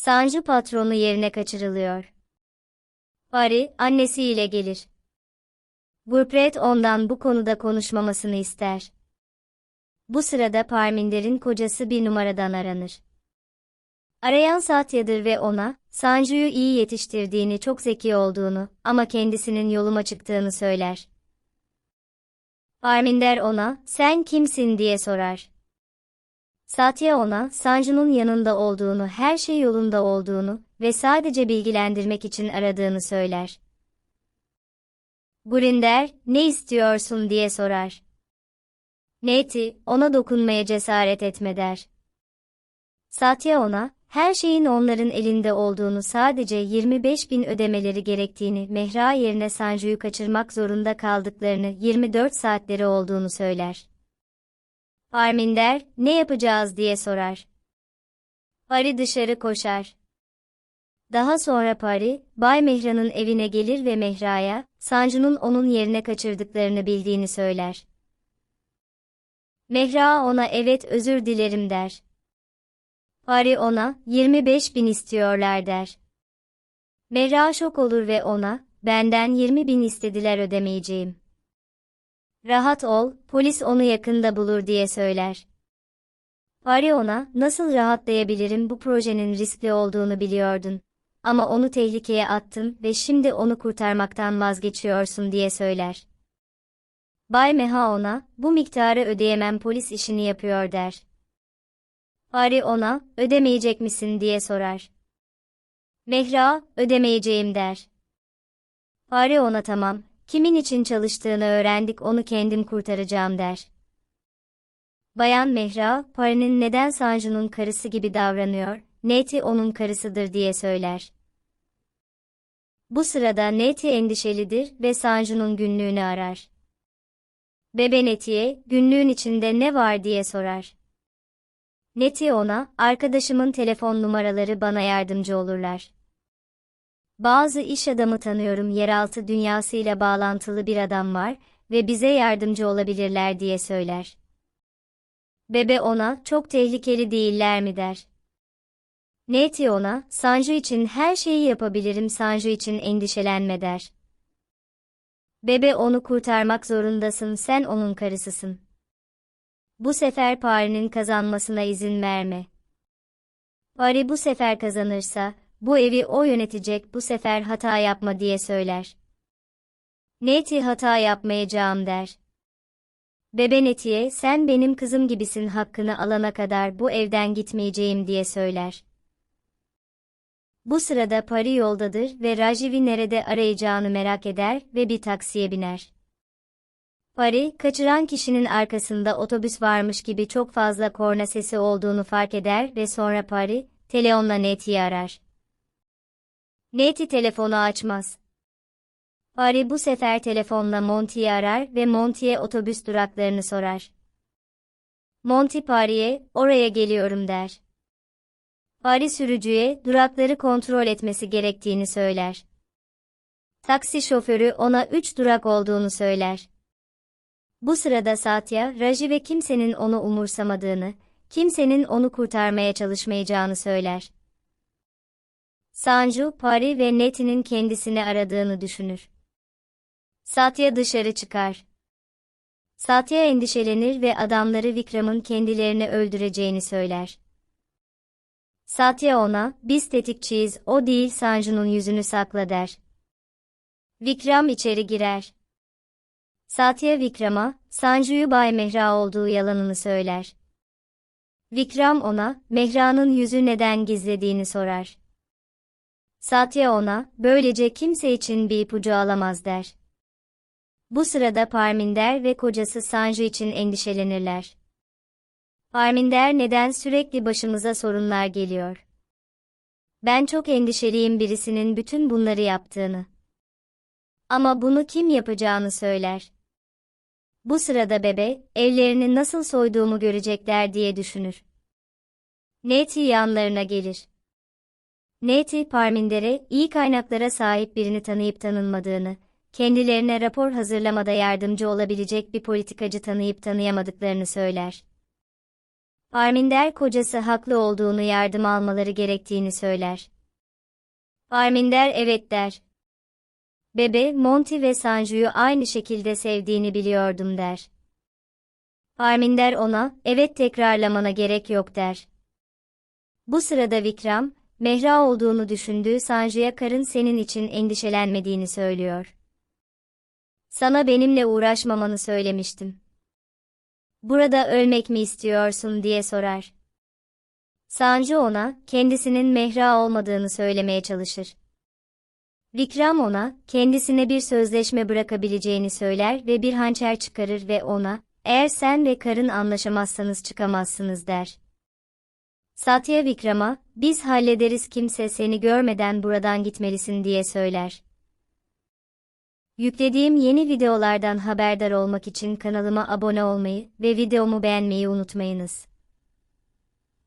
Sancı patronu yerine kaçırılıyor. Pari, annesiyle gelir. Gurpret ondan bu konuda konuşmamasını ister. Bu sırada Parminder'in kocası bir numaradan aranır. Arayan Satya'dır ve ona, Sancu'yu iyi yetiştirdiğini, çok zeki olduğunu ama kendisinin yoluma çıktığını söyler. Parminder ona, sen kimsin diye sorar. Satya ona, Sancu'nun yanında olduğunu, her şey yolunda olduğunu ve sadece bilgilendirmek için aradığını söyler. Gurinder, ne istiyorsun diye sorar. Neti, ona dokunmaya cesaret etme der. Satya ona, her şeyin onların elinde olduğunu sadece 25 bin ödemeleri gerektiğini, Mehra yerine Sanju'yu kaçırmak zorunda kaldıklarını, 24 saatleri olduğunu söyler. Parminder, ne yapacağız diye sorar. Pari dışarı koşar. Daha sonra Pari, Bay Mehra'nın evine gelir ve Mehra'ya, Sancu'nun onun yerine kaçırdıklarını bildiğini söyler. Mehra ona evet özür dilerim der. Pari ona, 25 bin istiyorlar der. Mehra şok olur ve ona, benden 20 bin istediler ödemeyeceğim. Rahat ol, polis onu yakında bulur diye söyler. Pari ona, nasıl rahatlayabilirim bu projenin riskli olduğunu biliyordun. Ama onu tehlikeye attım ve şimdi onu kurtarmaktan vazgeçiyorsun diye söyler. Bay Meha ona, bu miktarı ödeyemem polis işini yapıyor der. Pari ona, ödemeyecek misin diye sorar. Mehra, ödemeyeceğim der. Pari ona tamam, kimin için çalıştığını öğrendik onu kendim kurtaracağım der. Bayan Mehra, Pari'nin neden Sanju'nun karısı gibi davranıyor, Neti onun karısıdır diye söyler. Bu sırada Neti endişelidir ve Sanju'nun günlüğünü arar. Bebe Neti'ye, günlüğün içinde ne var diye sorar. Neti ona, arkadaşımın telefon numaraları bana yardımcı olurlar. Bazı iş adamı tanıyorum yeraltı dünyasıyla bağlantılı bir adam var ve bize yardımcı olabilirler diye söyler. Bebe ona, çok tehlikeli değiller mi der. Neti ona, Sanju için her şeyi yapabilirim Sanju için endişelenme der. Bebe onu kurtarmak zorundasın sen onun karısısın. Bu sefer Pari'nin kazanmasına izin verme. Pari bu sefer kazanırsa, bu evi o yönetecek bu sefer hata yapma diye söyler. Neti hata yapmayacağım der. Bebe Neti'ye sen benim kızım gibisin hakkını alana kadar bu evden gitmeyeceğim diye söyler. Bu sırada Pari yoldadır ve Rajiv'i nerede arayacağını merak eder ve bir taksiye biner. Pari, kaçıran kişinin arkasında otobüs varmış gibi çok fazla korna sesi olduğunu fark eder ve sonra Pari, telefonla Neti'yi arar. Neti telefonu açmaz. Pari bu sefer telefonla Monty'yi arar ve Monty'ye otobüs duraklarını sorar. Monty Pari'ye, oraya geliyorum der. Pari sürücüye, durakları kontrol etmesi gerektiğini söyler. Taksi şoförü ona üç durak olduğunu söyler. Bu sırada Satya, Raji ve kimsenin onu umursamadığını, kimsenin onu kurtarmaya çalışmayacağını söyler. Sanju, Pari ve Neti'nin kendisini aradığını düşünür. Satya dışarı çıkar. Satya endişelenir ve adamları Vikram'ın kendilerini öldüreceğini söyler. Satya ona, biz tetikçiyiz, o değil Sanju'nun yüzünü sakla der. Vikram içeri girer. Satya Vikram'a, Sanju'yu Bay Mehra olduğu yalanını söyler. Vikram ona, Mehra'nın yüzü neden gizlediğini sorar. Satya ona, böylece kimse için bir ipucu alamaz der. Bu sırada Parminder ve kocası Sanju için endişelenirler. Parminder neden sürekli başımıza sorunlar geliyor? Ben çok endişeliyim birisinin bütün bunları yaptığını. Ama bunu kim yapacağını söyler. Bu sırada bebe, evlerini nasıl soyduğumu görecekler diye düşünür. Neti yanlarına gelir. Neti Parminder'e iyi kaynaklara sahip birini tanıyıp tanınmadığını, kendilerine rapor hazırlamada yardımcı olabilecek bir politikacı tanıyıp tanıyamadıklarını söyler. Arminder kocası haklı olduğunu yardım almaları gerektiğini söyler. Arminder evet der. Bebe, Monty ve Sanju'yu aynı şekilde sevdiğini biliyordum der. Arminder ona, evet tekrarlamana gerek yok der. Bu sırada Vikram, Mehra olduğunu düşündüğü Sanju'ya karın senin için endişelenmediğini söylüyor. Sana benimle uğraşmamanı söylemiştim. Burada ölmek mi istiyorsun diye sorar. Sanju ona, kendisinin Mehra olmadığını söylemeye çalışır. Vikram ona, kendisine bir sözleşme bırakabileceğini söyler ve bir hançer çıkarır ve ona, eğer sen ve karın anlaşamazsanız çıkamazsınız der. Satya Vikram'a, biz hallederiz kimse seni görmeden buradan gitmelisin diye söyler. Yüklediğim yeni videolardan haberdar olmak için kanalıma abone olmayı ve videomu beğenmeyi unutmayınız.